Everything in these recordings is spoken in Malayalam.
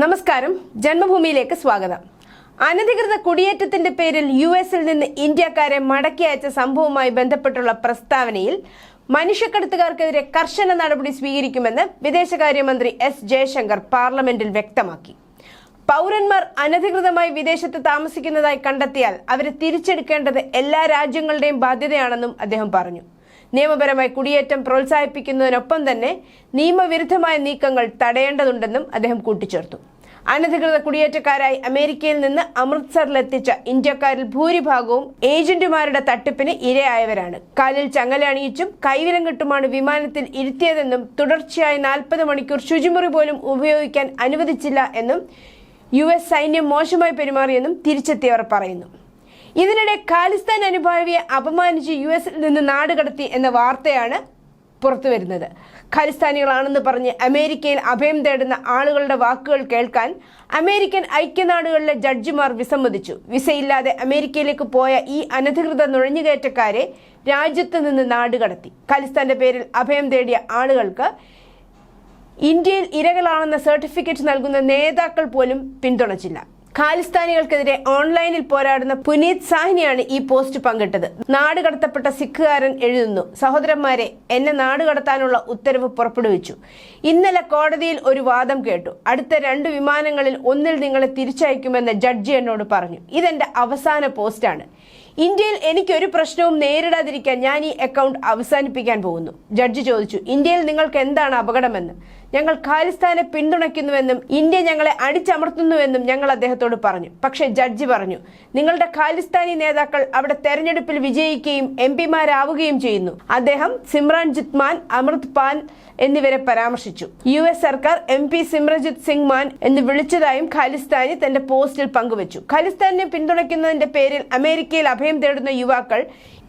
നമസ്കാരം. ജന്മഭൂമിയിലേക്ക് സ്വാഗതം. അനധികൃത കുടിയേറ്റത്തിന്റെ പേരിൽ യു എസിൽ നിന്ന് ഇന്ത്യക്കാരെ മടക്കി അയച്ച സംഭവവുമായി ബന്ധപ്പെട്ടുള്ള പ്രസ്താവനയിൽ മനുഷ്യക്കടത്തുകാർക്കെതിരെ കർശന നടപടി സ്വീകരിക്കുമെന്ന് വിദേശകാര്യമന്ത്രി എസ് ജയശങ്കർ പാർലമെന്റിൽ വ്യക്തമാക്കി. പൗരന്മാർ അനധികൃതമായി വിദേശത്ത് താമസിക്കുന്നതായി കണ്ടെത്തിയാൽ അവരെ തിരിച്ചെടുക്കേണ്ടത് എല്ലാ രാജ്യങ്ങളുടെയും ബാധ്യതയാണെന്നും അദ്ദേഹം പറഞ്ഞു. നിയമപരമായി കുടിയേറ്റം പ്രോത്സാഹിപ്പിക്കുന്നതിനൊപ്പം തന്നെ നിയമവിരുദ്ധമായ നീക്കങ്ങൾ തടയേണ്ടതുണ്ടെന്നും അദ്ദേഹം കൂട്ടിച്ചേർത്തു. അനധികൃത കുടിയേറ്റക്കാരായി അമേരിക്കയിൽ നിന്ന് അമൃത്സറിലെത്തിച്ച ഇന്ത്യക്കാരിൽ ഭൂരിഭാഗവും ഏജന്റുമാരുടെ തട്ടിപ്പിന് ഇരയായവരാണ്. കാലിൽ ചങ്ങല അണിയിച്ചും കൈവിലം കെട്ടുമാണ് വിമാനത്തിൽ ഇരുത്തിയതെന്നും തുടർച്ചയായി നാൽപ്പത് മണിക്കൂർ ശുചിമുറി പോലും ഉപയോഗിക്കാൻ അനുവദിച്ചില്ല എന്നും യു എസ് സൈന്യം മോശമായി പെരുമാറിയെന്നും തിരിച്ചെത്തിയവർ പറയുന്നു. ഇതിനിടെ ഖാലിസ്ഥാൻ അനുഭാവിയെ അപമാനിച്ച് യു എസിൽ നിന്ന് നാടുകടത്തി എന്ന വാർത്തയാണ് പുറത്തു വരുന്നത് ഖലിസ്ഥാനികളാണെന്ന് പറഞ്ഞ് അമേരിക്കയിൽ അഭയം തേടുന്ന ആളുകളുടെ വാക്കുകൾ കേൾക്കാൻ അമേരിക്കൻ ഐക്യനാടുകളിലെ ജഡ്ജിമാർ വിസമ്മതിച്ചു. വിസയില്ലാതെ അമേരിക്കയിലേക്ക് പോയ ഈ അനധികൃത നുഴഞ്ഞുകയറ്റക്കാരെ രാജ്യത്ത് നിന്ന് നാടുകടത്തി ഖലിസ്ഥാന്റെ പേരിൽ അഭയം തേടിയ ആളുകൾക്ക് ഇന്ത്യയിൽ ഇരകളാണെന്ന സർട്ടിഫിക്കറ്റ് നൽകുന്ന നേതാക്കൾ പോലും പിന്തുണച്ചില്ല. ഖാലിസ്ഥാനികൾക്കെതിരെ ഓൺലൈനിൽ പോരാടുന്ന പുനീത് സാഹ്നിയാണ് ഈ പോസ്റ്റ് പങ്കിട്ടത്. നാട് കടത്തപ്പെട്ട സിഖുകാരൻ എഴുതുന്നു സഹോദരന്മാരെ എന്നെ നാട് കടത്താനുള്ള ഉത്തരവ് പുറപ്പെടുവിച്ചു. ഇന്നലെ കോടതിയിൽ ഒരു വാദം കേട്ടു. അടുത്ത രണ്ട് വിമാനങ്ങളിൽ ഒന്നിൽ നിങ്ങളെ തിരിച്ചയക്കുമെന്ന് ജഡ്ജി എന്നോട് പറഞ്ഞു. ഇതെന്റെ അവസാന പോസ്റ്റാണ്. ഇന്ത്യയിൽ എനിക്കൊരു പ്രശ്നവും നേരിടാതിരിക്കാൻ ഞാൻ ഈ അക്കൗണ്ട് അവസാനിപ്പിക്കാൻ പോകുന്നു. ജഡ്ജി ചോദിച്ചു ഇന്ത്യയിൽ നിങ്ങൾക്ക് എന്താണ് അപകടമെന്ന്? ഞങ്ങൾ ഖാലിസ്ഥാനെ പിന്തുണയ്ക്കുന്നുവെന്നും ഇന്ത്യ ഞങ്ങളെ അടിച്ചമർത്തുന്നുവെന്നും ഞങ്ങൾ അദ്ദേഹത്തോട് പറഞ്ഞു. പക്ഷേ ജഡ്ജി പറഞ്ഞു നിങ്ങളുടെ ഖാലിസ്ഥാനി നേതാക്കൾ അവിടെ തെരഞ്ഞെടുപ്പിൽ വിജയിക്കുകയും എം പിമാരാവുകയും ചെയ്യുന്നു. അദ്ദേഹം സിമ്രാൻ മാൻ അമൃത് പാൻ എന്നിവരെ പരാമർശിച്ചു. യു എസ് സർക്കാർ എം പി സിമ്രജിത് സിംഗ് മാൻ എന്ന് വിളിച്ചതായും ഖാലിസ്ഥാനി തന്റെ പോസ്റ്റിൽ പങ്കുവച്ചു. ഖാലിസ്ഥാനെ പിന്തുണയ്ക്കുന്നതിന്റെ പേരിൽ അമേരിക്കയിൽ അഭയം തേടുന്ന യുവാക്കൾ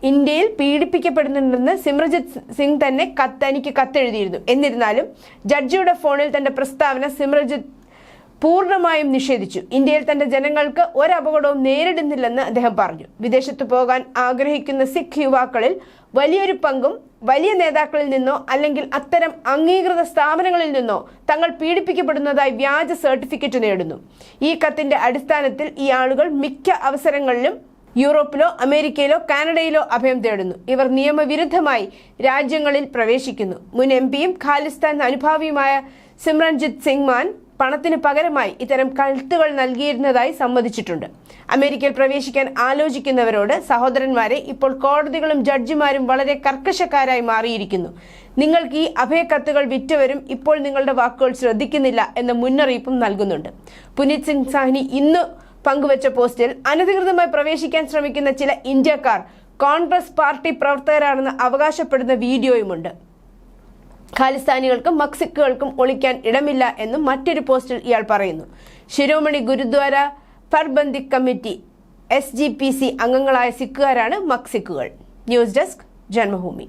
ഇന്ത്യയിൽ പീഡിപ്പിക്കപ്പെടുന്നുണ്ടെന്ന് സിമ്രജിത് സിംഗ് തന്നെ കത്ത് തനിക്ക് കത്തെഴുതിയിരുന്നു. എന്നിരുന്നാലും ജഡ്ജിയുടെ ഫോണിൽ തന്റെ പ്രസ്താവന സിമ്രജിത് പൂർണമായും നിഷേധിച്ചു. ഇന്ത്യയിൽ തന്റെ ജനങ്ങൾക്ക് ഒരപകടവും നേരിടുന്നില്ലെന്ന് അദ്ദേഹം പറഞ്ഞു. വിദേശത്ത് പോകാൻ ആഗ്രഹിക്കുന്ന സിഖ് യുവാക്കളിൽ വലിയൊരു പങ്കും വലിയ നേതാക്കളിൽ നിന്നോ അല്ലെങ്കിൽ അത്തരം അംഗീകൃത സ്ഥാപനങ്ങളിൽ നിന്നോ തങ്ങൾ പീഡിപ്പിക്കപ്പെടുന്നതായി വ്യാജ സർട്ടിഫിക്കറ്റ് നേടുന്നു. ഈ കത്തിന്റെ അടിസ്ഥാനത്തിൽ ഈ ആളുകൾ മിക്ക അവസരങ്ങളിലും യൂറോപ്പിലോ അമേരിക്കയിലോ കാനഡയിലോ അഭയം തേടുന്നു. ഇവർ നിയമവിരുദ്ധമായി രാജ്യങ്ങളിൽ പ്രവേശിക്കുന്നു. മുൻ എം പിയും ഖാലിസ്ഥാൻ അനുഭാവിയുമായ സിമ്രൻജിത് സിംഗ് മാൻ പണത്തിന് പകരമായി ഇത്തരം കഴുത്തുകൾ നൽകിയിരുന്നതായി സമ്മതിച്ചിട്ടുണ്ട്. അമേരിക്കയിൽ പ്രവേശിക്കാൻ ആലോചിക്കുന്നവരോട് സഹോദരന്മാരെ ഇപ്പോൾ കോടതികളും ജഡ്ജിമാരും വളരെ കർക്കശക്കാരായി മാറിയിരിക്കുന്നു. നിങ്ങൾക്ക് ഈ അഭയക്കത്തുകൾ വിറ്റവരും ഇപ്പോൾ നിങ്ങളുടെ വാക്കുകൾ ശ്രദ്ധിക്കുന്നില്ല എന്ന മുന്നറിയിപ്പും നൽകുന്നുണ്ട്. പുനീത് സിംഗ് സാഹ്നി ഇന്ന് പങ്കുവച്ച പോസ്റ്റിൽ അനധികൃതമായി പ്രവേശിക്കാൻ ശ്രമിക്കുന്ന ചില ഇന്ത്യക്കാർ കോൺഗ്രസ് പാർട്ടി പ്രവർത്തകരാണെന്ന് അവകാശപ്പെടുന്ന വീഡിയോയുമുണ്ട്. ഖാലിസ്ഥാനികൾക്കും മക്സിക്കുകൾക്കും ഒളിക്കാൻ ഇടമില്ല എന്നും മറ്റൊരു പോസ്റ്റിൽ ഇയാൾ പറയുന്നു. Shiromani Gurdwara Prabandhak committee S G P C അംഗങ്ങളായ സിഖുകാരാണ് മക്സിക്കുകൾ. News desk Janmabhoomi.